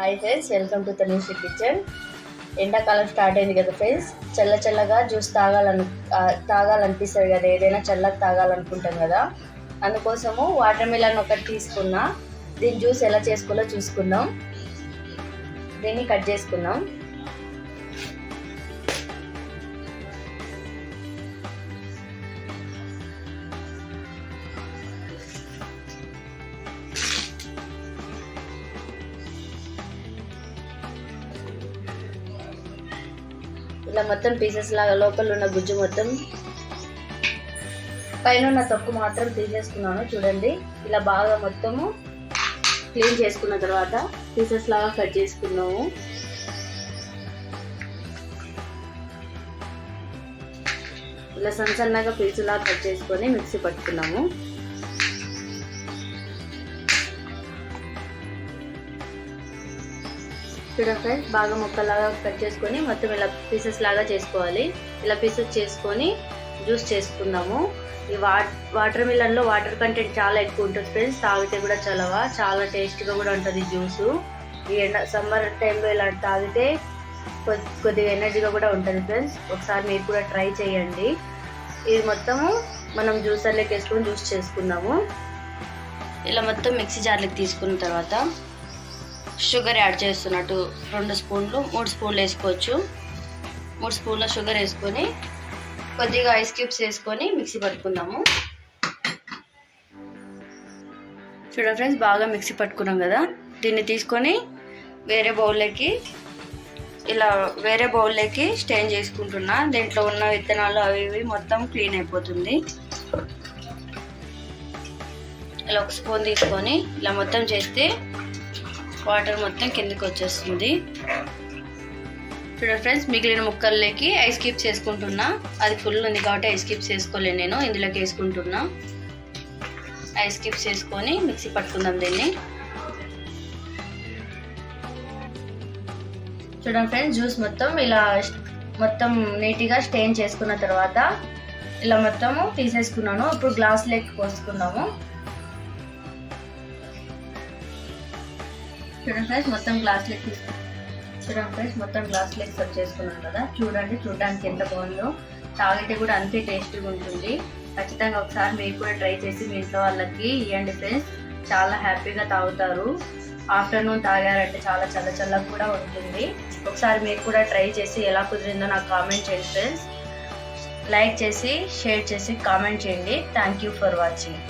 Hi friends welcome to Tanishi kitchen ఎండాకాలం start అయింది కదా ఫ్రెండ్స్ చల్ల చల్లగా జ్యూస్ తాగాలను తాగాలనిపిస్తుంది కదా ఏదైనా చల్లగా తాగాలనుకుంటాం కదా. అందుకోసము వాటర్ మిలన్ ఒకటి తీసుకున్నా. దీని జ్యూస్ ఎలా చేసుకోవాలో చూసుకుందాం. దీన్ని కట్ చేసుకుందాం. ఇలా మొత్తం పీసెస్ లాగా లోపల ఉన్న గుజ్జు మొత్తం పైన ఉన్న తొక్కు మాత్రం తీసేసుకున్నాను చూడండి. ఇలా బాగా మొత్తము క్లీన్ చేసుకున్న తర్వాత పీసెస్ లాగా కట్ చేసుకున్నాము. ఇలా సన్న సన్నగా పీసులా కట్ చేసుకొని మిక్సీ పట్టుకున్నాము. చూడండి ఫ్రెండ్స్ బాగా ముక్కలాగా కట్ చేసుకొని మొత్తం ఇలా పీసెస్ లాగా చేసుకోవాలి. ఇలా పీసెస్ చేసుకొని జ్యూస్ చేసుకుందాము. ఈ వాటర్ మిలన్లో వాటర్ కంటెంట్ చాలా ఎక్కువ ఉంటుంది ఫ్రెండ్స్ తాగితే కూడా చలవ చాలా టేస్ట్గా కూడా ఉంటుంది జ్యూసు ఈ ఎండ సమ్మర్ టైంలో ఇలా తాగితే కొద్ది కొద్దిగా ఎనర్జీగా కూడా ఉంటుంది ఫ్రెండ్స్ ఒకసారి మీరు కూడా ట్రై చేయండి. ఇది మొత్తము మనం జ్యూసర్లోకి వేసుకొని జ్యూస్ చేసుకుందాము. ఇలా మొత్తం మిక్సీ జార్లోకి తీసుకున్న తర్వాత షుగర్ యాడ్ చేస్తున్నట్టు రెండు స్పూన్లు మూడు స్పూన్లు వేసుకోవచ్చు. మూడు స్పూన్ల షుగర్ వేసుకొని కొద్దిగా ఐస్ క్యూబ్స్ వేసుకొని మిక్సీ పట్టుకుందాము. చూడండి ఫ్రెండ్స్ బాగా మిక్సీ పట్టుకున్నాం కదా. దీన్ని తీసుకొని వేరే బౌల్లోకి ఇలా వేరే బౌల్లోకి స్టెయిన్ చేసుకుంటున్నా. దీంట్లో ఉన్న విత్తనాలు అవి ఇవి మొత్తం క్లీన్ అయిపోతుంది. ఇలా ఒక స్పూన్ తీసుకొని ఇలా మొత్తం చేస్తే వాటర్ మొత్తం కిందకి వచ్చేస్తుంది. చూడండి ఫ్రెండ్స్ మిగిలిన ముక్కల్లోకి ఐస్ క్యూబ్స్ వేసుకుంటున్నా అది ఫుల్ ఉంది కాబట్టి ఐస్ క్యూబ్స్ వేసుకోలేను నేను ఇందులోకి వేసుకుంటున్నా. ఐస్ క్యూబ్స్ వేసుకొని మిక్సీ పట్టుకుందాం దీన్ని. చూడండి ఫ్రెండ్స్ జ్యూస్ మొత్తం ఇలా మొత్తం నీట్గా స్టెయిన్ చేసుకున్న తర్వాత ఇలా మొత్తము తీసేసుకున్నాను. ఇప్పుడు గ్లాస్ లెక్ పోసుకున్నాము చూడండి ఫ్రెండ్స్ మొత్తం గ్లాస్ లెక్క తీసుకు చూడండి ఫ్రెండ్స్ మొత్తం గ్లాస్ లెక్క సర్వ్ చేసుకున్నాను కదా. చూడండి చూడడానికి ఎంత బాగుందో. తాగితే కూడా అంతే టేస్టీగా ఉంటుంది. ఖచ్చితంగా ఒకసారి మీరు కూడా ట్రై చేసి మీ ఇంట్లో వాళ్ళకి ఇవ్వండి ఫ్రెండ్స్. చాలా హ్యాపీగా తాగుతారు. ఆఫ్టర్నూన్ తాగారంటే చాలా చల్ల చల్లగా కూడా ఉంటుంది. ఒకసారి మీరు కూడా ట్రై చేసి ఎలా కుదిరిందో నాకు కామెంట్ చేయండి ఫ్రెండ్స్. లైక్ చేసి షేర్ చేసి కామెంట్ చేయండి. Thank you for watching